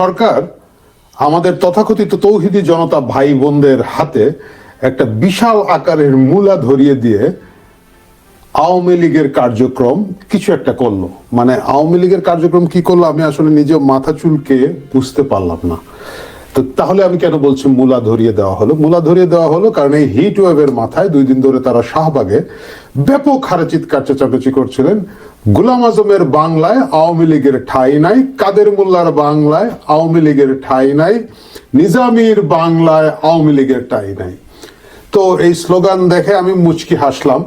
সরকার আমাদের তথাকথিত তৌহিদি জনতা ভাই বোনদের হাতে একটা বিশাল আকারের মূলা ধরিয়ে দিয়ে আওয়ামী লীগের কার্যক্রম কিছু একটা করল। মানে আওয়ামী লীগের কার্যক্রম কি করল আমি আসলে নিজে মাথা চুলকে বুঝতে পারলাম না। তো তাহলে আমি কেন বলছি মূলা ধরিয়ে দেওয়া হলো? মূলা ধরিয়ে দেওয়া হলো কারণ এই হিট ওয়েভের মাথায় দুই দিন ধরে তারা শাহবাগে ব্যাপক হারে চিৎকার, চেঁচামেচি করছিলেন। গুলাম আজমের বাংলায় আওয়ামী লীগের ঠাঁই নাই, কাদের মোল্লার বাংলায় আওয়ামী লীগের ঠাঁই নাই, নিজামীর বাংলায় আওয়ামী লীগের ঠাঁই নাই। তো এই স্লোগান দেখে আমি মুচকি হাসলাম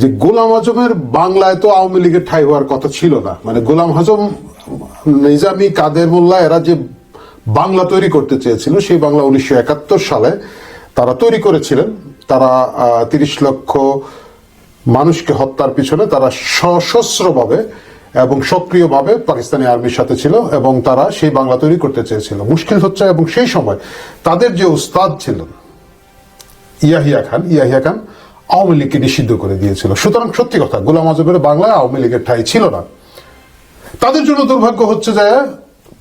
যে গোলাম আজমের বাংলায় তো আওয়ামী লীগের ঠাই হওয়ার কথা ছিল না। মানে গোলাম আজম, নিজামী, কাদের মোল্লা, এরা যে বাংলা তৈরি করতে চেয়েছিল, সেই বাংলা উনিশশো একাত্তর সালে তারা তৈরি করেছিলেন। তারা তিরিশ লক্ষ মানুষকে হত্যার পিছনে তারা সশস্ত্রভাবে এবং সক্রিয়ভাবে পাকিস্তানি আর্মির সাথে ছিল এবং তারা সেই বাংলা তৈরি করতে চেয়েছিল। মুশকিল হচ্ছে এবং সেই সময় তাদের যে উস্তাদ ছিলেন ইয়াহিয়া খান ইয়াহিয়া খান আওয়ামী লীগকে নিষিদ্ধ করে দিয়েছিল। সুতরাং সত্যি কথা, গোলাম আজমের বাংলায় আওয়ামী লীগের ঠাই ছিল না। তাদের জন্য দুর্ভাগ্য হচ্ছে যে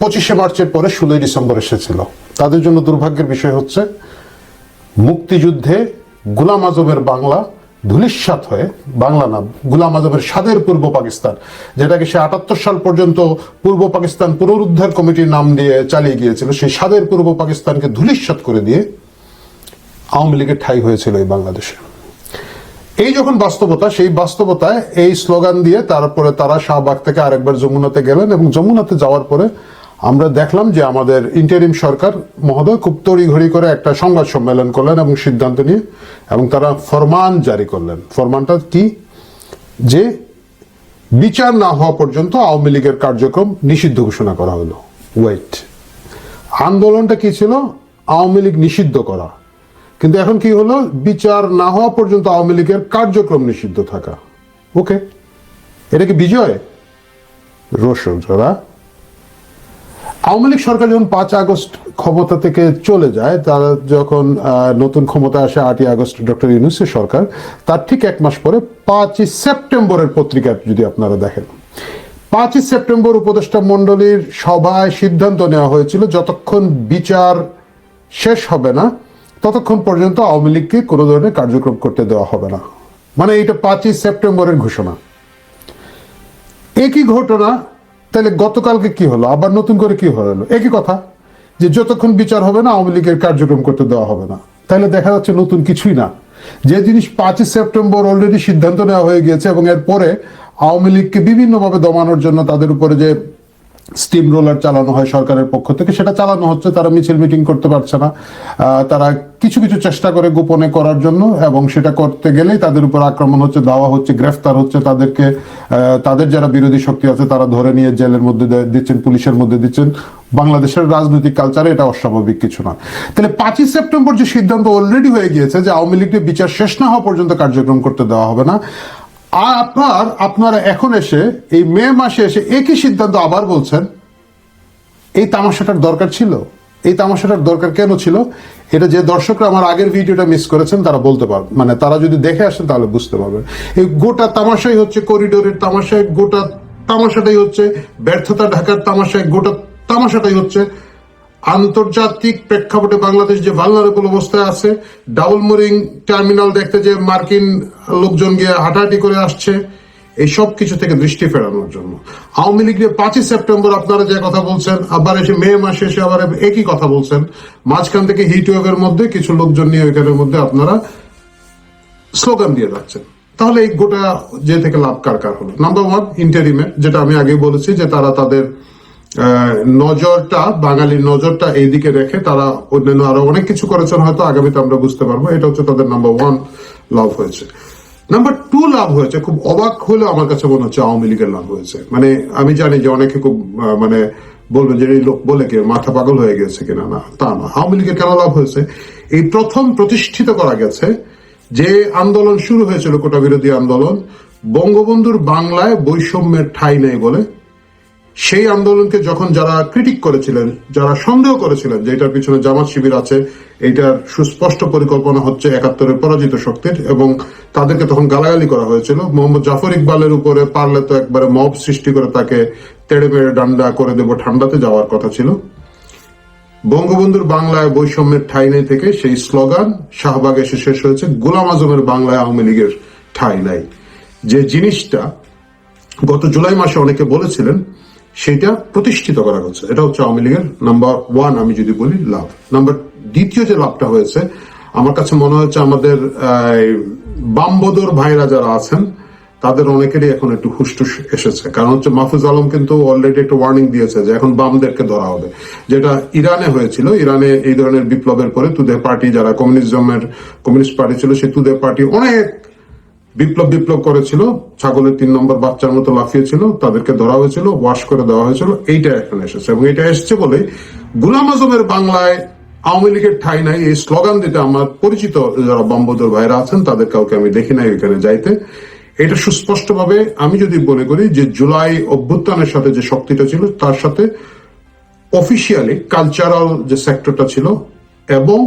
পঁচিশে মার্চের পরে ষোলোই ডিসেম্বর এসেছিল। তাদের জন্য দুর্ভাগ্যের বিষয় হচ্ছে, মুক্তিযুদ্ধে গুলাম আজমের বাংলা ধুলিস্বাত হয়ে, বাংলা নাম গুলাম আজমের স্বাদের পূর্ব পাকিস্তান, যেটাকে সে আটাত্তর সাল পর্যন্ত পূর্ব পাকিস্তান পুনরুদ্ধার কমিটির নাম দিয়ে চালিয়ে গিয়েছিল, সেই স্বাদের পূর্ব পাকিস্তানকে ধুলিস্বাত করে দিয়ে আওয়ামী লীগের ঠাই হয়েছিল এই বাংলাদেশে। এই যখন বাস্তবতা, সেই বাস্তবতায় এই স্লোগান দিয়ে তারপরে তারা শাহবাগ থেকে আরেকবার যমুনাতে গেলেন এবং যমুনাতে যাওয়ার পরে আমরা দেখলাম যে আমাদের ইন্টারিম সরকার মহোদয় খুব তড়িঘড়ি করে একটা সংবাদ সম্মেলন করলেন এবং সিদ্ধান্ত নিয়ে, এবং তারা ফরমান জারি করলেন। ফরমানটা কি? যে বিচার না হওয়া পর্যন্ত আওয়ামী লীগের কার্যক্রম নিষিদ্ধ ঘোষণা করা হলো। ওয়েট আন্দোলনটা কি ছিল? আওয়ামী লীগ নিষিদ্ধ করা। কিন্তু এখন কি হলো? বিচার না হওয়া পর্যন্ত আওয়ামী লীগের কার্যক্রম নিষিদ্ধ থাকা। ওকে এটা কি বিজয়? রোশন যারা আওয়ামী লীগ সরকার যখন পাঁচ আগস্ট ক্ষমতা থেকে চলে যায়, তারা যখন নতুন ক্ষমতা আসে আটই আগস্ট ডক্টর ইউনুসের সরকার, তার ঠিক এক মাস পরে পাঁচই সেপ্টেম্বরের পত্রিকা যদি আপনারা দেখেন। পাঁচই সেপ্টেম্বর উপদেষ্টা মণ্ডলীর সভায় সিদ্ধান্ত নেওয়া হয়েছিল, যতক্ষণ বিচার শেষ হবে না, ততক্ষণ পর্যন্ত আওয়ামী লীগকে কোনো ধরনের কার্যক্রম করতে দেওয়া হবে না। মানে এটা পাঁচই সেপ্টেম্বরের ঘোষণা। একই ঘটনা তাহলে গতকালকে কি হলো? আবার নতুন করে কি হলো? একই কথা, যে যতক্ষণ বিচার হবে না, আওয়ামী লীগের কার্যক্রম করতে দেওয়া হবে না। তাহলে দেখা যাচ্ছে নতুন কিছুই না। যে জিনিস পাঁচই সেপ্টেম্বর অলরেডি সিদ্ধান্ত নেওয়া হয়ে গিয়েছে এবং এরপরে আওয়ামী লীগকে বিভিন্নভাবে দমানোর জন্য তাদের উপরে যে স্টিম রোলার চালানো হয় সরকারের পক্ষ থেকে। সেটা চালানো হচ্ছে, তারা মিছিল মিটিং করতে পারছে না। তারা কিছু কিছু চেষ্টা করে গোপনে করার জন্য এবং সেটা করতে গেলেই তাদের উপর আক্রমণ হচ্ছে দাওয়া হচ্ছে, গ্রেফতার হচ্ছে তাদেরকে। তাদের যারা বিরোধী শক্তি আছে, তারা ধরে নিয়ে জেলের মধ্যে দিচ্ছেন, পুলিশের মধ্যে দিচ্ছেন। বাংলাদেশের রাজনৈতিক কালচারে এটা অস্বাভাবিক কিছু না। তাহলে পাঁচই সেপ্টেম্বর যে সিদ্ধান্ত অলরেডি হয়ে গিয়েছে যে আওয়ামী লীগের বিচার শেষ না হওয়া পর্যন্ত কার্যক্রম করতে দেওয়া হবে না আর আপনার, আপনারা এখন এসে, এই মে মাসে এসে একই সিদ্ধান্ত আবার বলছেন, এই তামাশাটার দরকার ছিল? এই তামাশাটার দরকার কেন ছিল? এটা যে দর্শকরা আমার আগের ভিডিওটা মিস করেছেন, তারা বলতে পারবে মানে তারা যদি দেখে আসেন, তাহলে বুঝতে পারবেন। এই গোটা তামাশাই হচ্ছে করিডোরের তামাশায় গোটা তামাশাটাই হচ্ছে ব্যর্থতা ঢাকার তামাশায় গোটা তামাশাটাই হচ্ছে আন্তর্জাতিক প্রেক্ষাপটে বাংলাদেশ যে ভালনারেবল অবস্থায় আছে ডাবল মোরিং টার্মিনাল দেখতে যে মার্কিন লোকজন গিয়ে হাঁটাহাঁটি করে আসছে, এই সব কিছু থেকে দৃষ্টি ফেরানোর জন্য। আওয়ামী লীগ পাঁচই সেপ্টেম্বর আপনারা যে কথা বলছেন, আবার এসে মে মাসে এসে আবার একই কথা বলছেন। মাঝখান থেকে হিট ওয়েভের মধ্যে কিছু লোকজন নিয়ে ওইখানের মধ্যে আপনারা স্লোগান দিয়ে যাচ্ছেন। তাহলে এই গোটা যে থেকে লাভ কার কার হলো? নাম্বার ওয়ান ইন্টারিমে যেটা আমি আগেই বলেছি যে তারা তাদের নজরটা, বাঙালির নজরটা এইদিকে রেখে তারা অন্যান্য আরও অনেক কিছু করেছেন, হয়তো আগামীতে আমরা বুঝতে পারব। এটা হচ্ছে তাদের নাম্বার ওয়ান লাভ হয়েছে। নাম্বার টু লাভ হয়েছে, খুব অবাক হলেও আমার কাছে মনে হচ্ছে আওয়ামী লীগের লাভ হয়েছে। মানে আমি জানি যে অনেকে খুব মানে বলবেন যে এই লোক বলে কি, মাথা পাগল হয়ে গেছে কিনা? না, তা না। আওয়ামী লীগের কেন লাভ হয়েছে? এই প্রথম প্রতিষ্ঠিত করা গেছে যে আন্দোলন শুরু হয়েছিল কোটা বিরোধী আন্দোলন, বঙ্গবন্ধুর বাংলায় বৈষম্যের ঠাঁই নেই বলে সেই আন্দোলনকে যখন যারা ক্রিটিক করেছিলেন, যারা সন্দেহ করেছিলেন যে এটার পিছনে জামাত শিবির আছে, এইটার সুস্পষ্ট পরিকল্পনা হচ্ছে একাত্তরের পরাজিত শক্তির এবং তাদেরকে তখন গালাগালি করা হয়েছিল। মোহাম্মদ জাফর ইকবালের উপরে পারলে তো একবারে মব সৃষ্টি করে তাকে তেড়ে মেড়ে ডান্ডা করে দেবো ঠান্ডাতে যাওয়ার কথা ছিল। বঙ্গবন্ধুর বাংলায় বৈষম্যের ঠাই নাই থেকে সেই স্লোগান শাহবাগ এসে শেষ হয়েছে, গোলাম আজমের বাংলায় আওয়ামী লীগের ঠাই নাই। যে জিনিসটা গত জুলাই মাসে অনেকে বলেছিলেন সেটা প্রতিষ্ঠিত করা হচ্ছে। এটা হচ্ছে আওয়ামী লীগের নাম্বার ওয়ান আমি যদি বলি, লাভ। নাম্বার দ্বিতীয় যে লাভটা হয়েছে, আমার কাছে মনে হচ্ছে আমাদের বামবদর ভাইরা যারা আছেন, তাদের অনেকেরই এখন একটু হুসটুস এসেছে। কারণ হচ্ছে মাহফুজ আলম কিন্তু অলরেডি একটা ওয়ার্নিং দিয়েছে যে এখন বামদেরকে ধরা হবে। যেটা ইরানে হয়েছিল, ইরানে এই ধরনের বিপ্লবের পরে তুদে পার্টি যারা কমিউনিজমের কমিউনিস্ট পার্টি ছিল, সেই তুদে পার্টি অনেক বিপ্লব বিপ্লব করেছিল, ছাগলের তিন নম্বর বাচ্চার মতো লাফিয়েছিল, তাদেরকে ধরা হয়েছিল ওয়াশ করে দেওয়া হয়েছিল, এইটা এখন এসেছে এবং এটা এসছে বলে গুলাম আজমের বাংলায় আওয়ামী লীগের ঠাই নাই, এই স্লোগান দিতে আমার পরিচিত যারা বম্বদর ভাইরা আছেন, তাদের কাউকে আমি দেখি নাই ওইখানে যাইতে। এটা সুস্পষ্টভাবে আমি যদি মনে করি যে জুলাই অভ্যুত্থানের সাথে যে শক্তিটা ছিল, তার সাথে অফিসিয়ালি কালচারাল যে সেক্টরটা ছিল এবং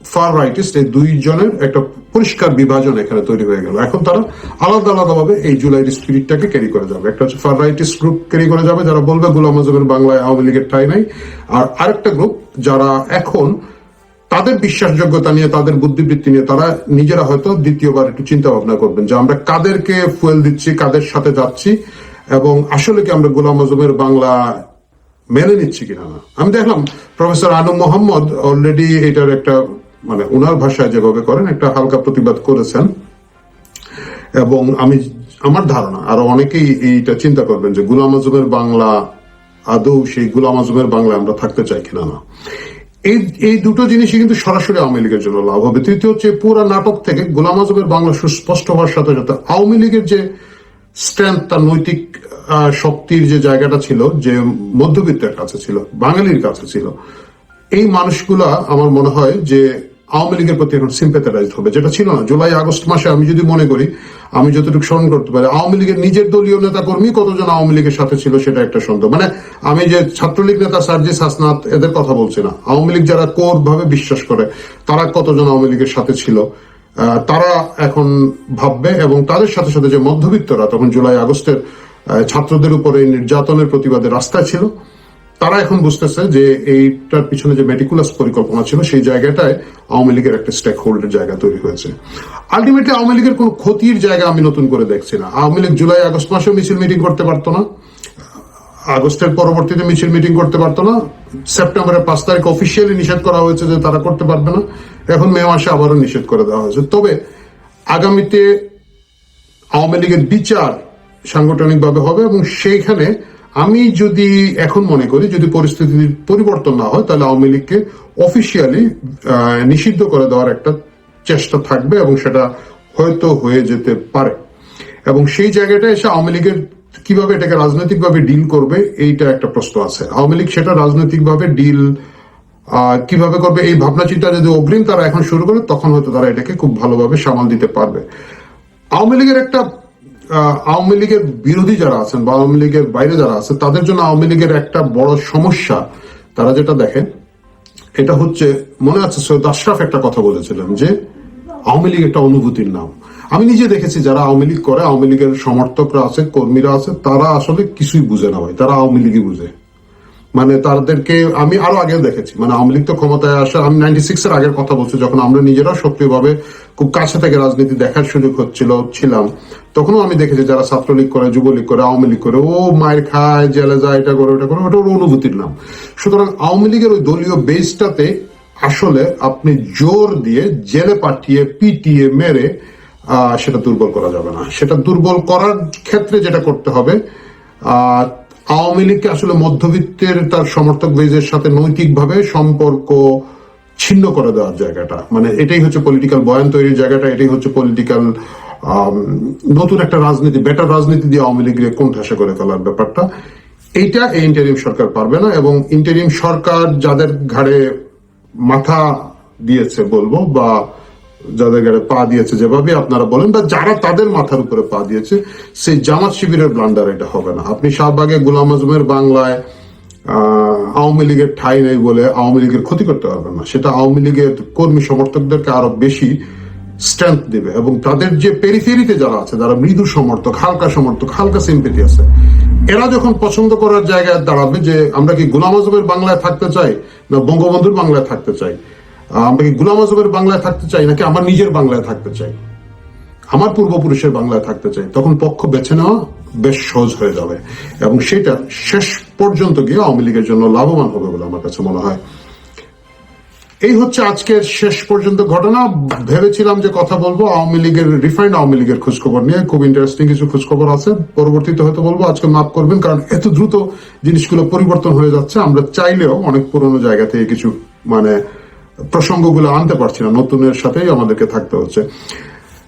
ফার রাইটিস্ট এই দুইজনের একটা পরিষ্কার বিভাজন এখানে তৈরি হয়ে গেল। এখন তারা আলাদা আলাদা ভাবে এই জুলাইয়ের স্পিরিটটাকে ক্যারি করে যাবে। একটা হচ্ছে ফার রাইটিস্ট গ্রুপ ক্যারি করে যাবে, যারা বলবে গোলাম আজমের বাংলায় আওয়ামী লীগের ঠাই নাই। আর আরেকটা গ্রুপ যারা এখন তাদের বিশ্বাসযোগ্যতা নিয়ে, তাদের বুদ্ধিবৃত্তি নিয়ে, তারা নিজেরা হয়তো দ্বিতীয়বার একটু চিন্তা ভাবনা করবেন যে আমরা কাদেরকে ফুয়েল দিচ্ছি, কাদের সাথে যাচ্ছি, এবং আসলে কি আমরা গোলাম আজমের বাংলা মেনে নিচ্ছি কিনা না। আমি দেখলাম প্রফেসর আনু মোহাম্মদ অলরেডি এটার একটা মানে ওনার ভাষায় যেভাবে করেন, একটা হালকা প্রতিবাদ করেছেন। এবং আমি, আমার ধারণা, আরও অনেকেই এইটা চিন্তা করবেন যে গুলাম আজমের বাংলা আদৌ সেই গুলাম আজমের বাংলা আমরা থাকতে চাই কিনা না। এই এই দুটো জিনিসই কিন্তু সরাসরি আওয়ামী লীগের জন্য লাভ হবে। তৃতীয় হচ্ছে পুরো নাটক থেকে গুলাম আজমের বাংলা সুস্পষ্ট হওয়ার সাথে সাথে আওয়ামী লীগের যে স্ট্রেংথ তার নৈতিক শক্তির যে জায়গাটা ছিল, যে মধ্যবিত্তের কাছে ছিল, বাঙালির কাছে ছিল, এই মানুষগুলা আমার মনে হয় যে আওয়ামী লীগের প্রতি এখন সিম্পেথারাইজ হবে। যেটা ছিল না, জুলাই, আগস্ট মাসে আমি যদি মনে করি, আমি যতটুকু স্মরণ করতে পারি, আওয়ামী লীগের নিজের দলীয় নেতা কর্মী কতজন আওয়ামী লীগের সাথে ছিল সেটা একটা সন্দেহ। মানে আমি যে ছাত্রলীগ নেতা সার্জিস হাসনাত, এদের কথা বলছি না। আওয়ামী লীগ যারা কোর ভাবে বিশ্বাস করে, তারা কতজন আওয়ামী লীগের সাথে ছিল? তারা এখন ভাববে এবং তাদের সাথে সাথে যে মধ্যবিত্তরা, তখন জুলাই, আগস্টের ছাত্রদের উপরে নির্যাতনের প্রতিবাদে রাস্তায় ছিল তারা এখন বুঝতেছে যে এইটার পিছনে যে মেটিকুলাস পরিকল্পনা ছিল, সেই জায়গাটায় আওয়ামী লীগের একটা স্টেক হোল্ডের জায়গা তৈরি হয়েছে। আলটিমেটলি আওয়ামী লীগের কোনো ক্ষতির জায়গা আমি নতুন করে দেখছি না। আওয়ামী লীগ জুলাই, আগস্ট মাসেও মিছিল মিটিং করতে পারতো না। আগস্টের পরবর্তীতে মিছিল মিটিং করতে পারতো না। সেপ্টেম্বরের পাঁচ তারিখ অফিসিয়ালি নিষেধ করা হয়েছে যে তারা করতে পারবে না। এখন মে মাসে আবারও নিষেধ করে দেওয়া হয়েছে। তবে আগামীতে আওয়ামী লীগের বিচার সাংগঠনিকভাবে হবে এবং সেইখানে আমি যদি এখন মনে করি, যদি পরিস্থিতির পরিবর্তন না হয়, তাহলে আওয়ামী লীগকে অফিসিয়ালি নিষিদ্ধ করে দেওয়ার একটা চেষ্টা থাকবে এবং সেটা হয়তো হয়ে যেতে পারে। এবং সেই জায়গাটা এসে আওয়ামী লীগের কীভাবে এটাকে রাজনৈতিকভাবে ডিল করবে, এইটা একটা প্রশ্ন আছে। আওয়ামী লীগ সেটা রাজনৈতিকভাবে ডিল কীভাবে করবে, এই ভাবনা চিন্তা যদি অগ্রিম তারা এখন শুরু করে, তখন হয়তো তারা এটাকে খুব ভালোভাবে সামাল দিতে পারবে। আওয়ামী লীগের একটা আওয়ামী লীগের বিরোধী যারা আছেন বা আওয়ামী লীগের বাইরে যারা আছেন তাদের জন্য আওয়ামী লীগের একটা বড় সমস্যা, তারা যেটা দেখে এটা হচ্ছে, মনে আছে, সৈয়দ আশরাফ একটা কথা বলেছিলেন যে, আওয়ামী লীগ একটা অনুভূতির নাম। আমি নিজে দেখেছি যারা আওয়ামী লীগ করে, আওয়ামী লীগের সমর্থকরা আছে, কর্মীরা আছে, তারা আসলে কিছুই বুঝে না ভাই, তারা আওয়ামী লীগই বুঝে। মানে তাদেরকে আমি আরও আগেও দেখেছি। মানে আওয়ামী লীগ তো ক্ষমতায় আসা আমি নাইনটি সিক্স এর আগের কথা বলছি, যখন আমরা নিজেরা সক্রিয়ভাবে খুব কাছে থেকে রাজনীতি দেখার সুযোগ হচ্ছিল, ছিলাম, তখনও আমি দেখেছি যারা ছাত্রলীগ করে, যুবলীগ করে, আওয়ামী লীগ করে, ও মায়ের খায়, জেলে যায়, এটা করে, ওটা করে, ওটা ওর অনুভূতির নাম। সুতরাং আওয়ামী লীগের ওই দলীয় বেসটাতে আসলে আপনি জোর দিয়ে জেলে পাঠিয়ে, পিটিয়ে মেরে সেটা দুর্বল করা যাবে না। সেটা দুর্বল করার ক্ষেত্রে যেটা করতে হবে আওয়ামী লীগকে আসলে মধ্যবিত্তের তার সমর্থক বেজের সাথে নৈতিকভাবে সম্পর্ক ছিন্ন করে দেওয়ার জায়গাটা। মানে এটাই হচ্ছে পলিটিক্যাল বয়ান তৈরির জায়গাটা, এটাই হচ্ছে পলিটিক্যাল নতুন একটা রাজনীতি বেটার রাজনীতি দিয়ে আওয়ামী লীগকে কোণঠাসা করে ফেলার ব্যাপারটা। এইটা এই ইন্টারিম সরকার পারবে না এবং ইন্টারিম সরকার যাদের ঘাড়ে মাথা দিয়েছে বলব বা যাদের গাড়ে পা দিয়েছে যেভাবে আপনারা বলেন, বা যারা তাদের মাথার উপরে পা দিয়েছে, সেই জামাত শিবিরের ব্লান্ডার এটা হবে না। আপনি শাহবাগে গোলাম আজমের বাংলায় আওয়ামী লীগের ঠাই নেই বলে আওয়ামী লীগের ক্ষতি করতে পারবেন না। সেটা আওয়ামী লীগের কর্মী সমর্থকদেরকে আরও বেশি স্ট্রেংথ দিবে এবং তাদের যে পেরিফেরিতে যারা আছে, যারা মৃদু সমর্থক, হালকা সমর্থক, হালকা সিম্পেটি আছে, এরা যখন পছন্দ করার জায়গায় দাঁড়াবে যে আমরা কি গুলাম আজমের বাংলায় থাকতে চাই, না বঙ্গবন্ধুর বাংলায় থাকতে চাই আমরা কি গুলাম আজমের বাংলায় থাকতে চাই নাকি আমার নিজের বাংলায় থাকতে চাই? আমার পূর্বপুরুষের বাংলায় থাকতে চাই। তখন পক্ষ বেছে নেওয়া বেশ সহজ হয়ে যাবে। এবং সেটা শেষ পর্যন্ত গিয়ে আওয়ামী লীগের জন্য লাভবান হবে বলে আমার কাছে মনে হয়। এই হচ্ছে আজকের শেষ পর্যন্ত ঘটনা। ভেবেছিলাম যে কথা বলব। আওয়ামী লীগের রিফাইন্ড আওয়ামী লীগের খোঁজখবর নিয়ে খুব ইন্টারেস্টিং কিছু খোঁজখবর আছে। পরবর্তীতে হয়তো বলব, আজকে মাফ করবেন, কারণ এত দ্রুত জিনিসগুলো পরিবর্তন হয়ে যাচ্ছে। আমরা চাইলেও অনেক পুরনো জায়গা থেকে কিছু মানে প্রসঙ্গগুলো আনতে পারছি না, নতুনের সাথেই আমাদেরকে থাকতে হচ্ছে।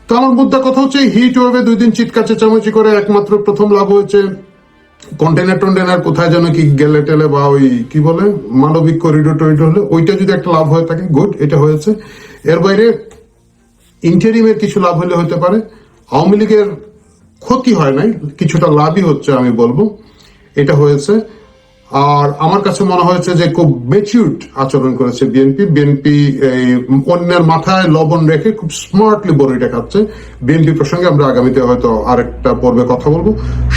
তো আমার মুদ্রা কথা হচ্ছে হিট ওয়েভে দুই দিন চিৎকার, চেঁচামেচি করে একমাত্র প্রথম লাভ হয়েছে কন্টেনার টন্টেনার কোথায় যেন কি গেলে টেলে বা ওই কি বলে, মানবিক করিডোর টরিডোর হলে, ওইটা যদি একটা লাভ হয়ে থাকে গুড এটা হয়েছে। এর বাইরে ইন্টারিমের কিছু লাভ হলে হতে পারে, আওয়ামী লীগের ক্ষতি হয় নাই, কিছুটা লাভই হচ্ছে আমি বলব, এটা হয়েছে। আর আমার কাছে মনে হয়েছে যে খুব মেচিউর্ড আচরণ করেছে বিএনপি। বিএনপি অন্যের মাথায় লবণ রেখে খুব স্মার্টলি বড়িটা খাচ্ছে। বিএনপি প্রসঙ্গে আমরা আগামীতে হয়তো আরেকটা পর্বে কথা বলব।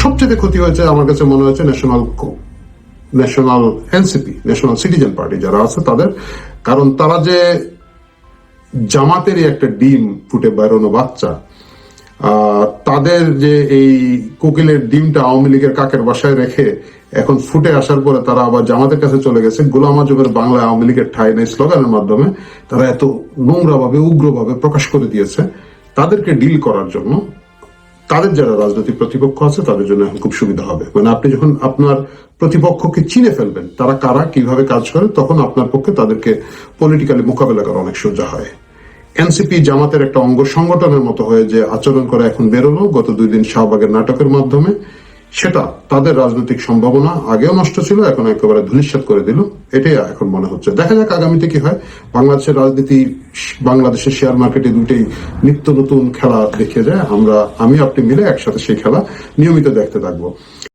সবচেয়ে ক্ষতি হয়েছে আমার কাছে মনে হয়েছে national national NCP national citizen party যারা আছে তাদের। কারণ তারা যে জামাতেরই একটা ডিম ফুটে বেরোনো বাচ্চা তাদের যে এই কোকিলের ডিমটা আওয়ামী লীগের কাকের বাসায় রেখে এখন ফুটে আসার পরে তারা আবার জামাতের কাছে চলে গেছে। গোলাম আজমের বাংলা আওয়ামী লীগের ঠাই নেই স্লোগানের মাধ্যমে। তারা এত নোংরা ভাবে উগ্রভাবে প্রকাশ করে দিয়েছে। তাদেরকে ডিল করার জন্য তাদের যারা রাজনৈতিক প্রতিপক্ষ আছে, তাদের জন্য এখন খুব সুবিধা হবে। মানে আপনি যখন আপনার প্রতিপক্ষকে চিনে ফেলবেন, তারা কারা, কীভাবে কাজ করে, তখন আপনার পক্ষে তাদেরকে পলিটিক্যালি মোকাবেলা করা অনেক সোজা হয়। এনসিপি জামাতের একটা অঙ্গ সংগঠনের মতো হয়ে যে আচরণ করে এখন বেরোলো। গত দুই দিন শাহবাগের নাটকের মাধ্যমে সেটা তাদের রাজনৈতিক সম্ভাবনা আগেও নষ্ট ছিল, এখন একেবারে ধূলিসাৎ করে দিল। এটাই এখন মনে হচ্ছে। দেখা যাক আগামীতে কি হয়। বাংলাদেশের রাজনীতি, বাংলাদেশের শেয়ার মার্কেটে দুইটাই নিত্য নতুন খেলা দেখে যায়। আমরা, আমি, আপনি মিলে একসাথে সেই খেলা নিয়মিত দেখতে থাকব।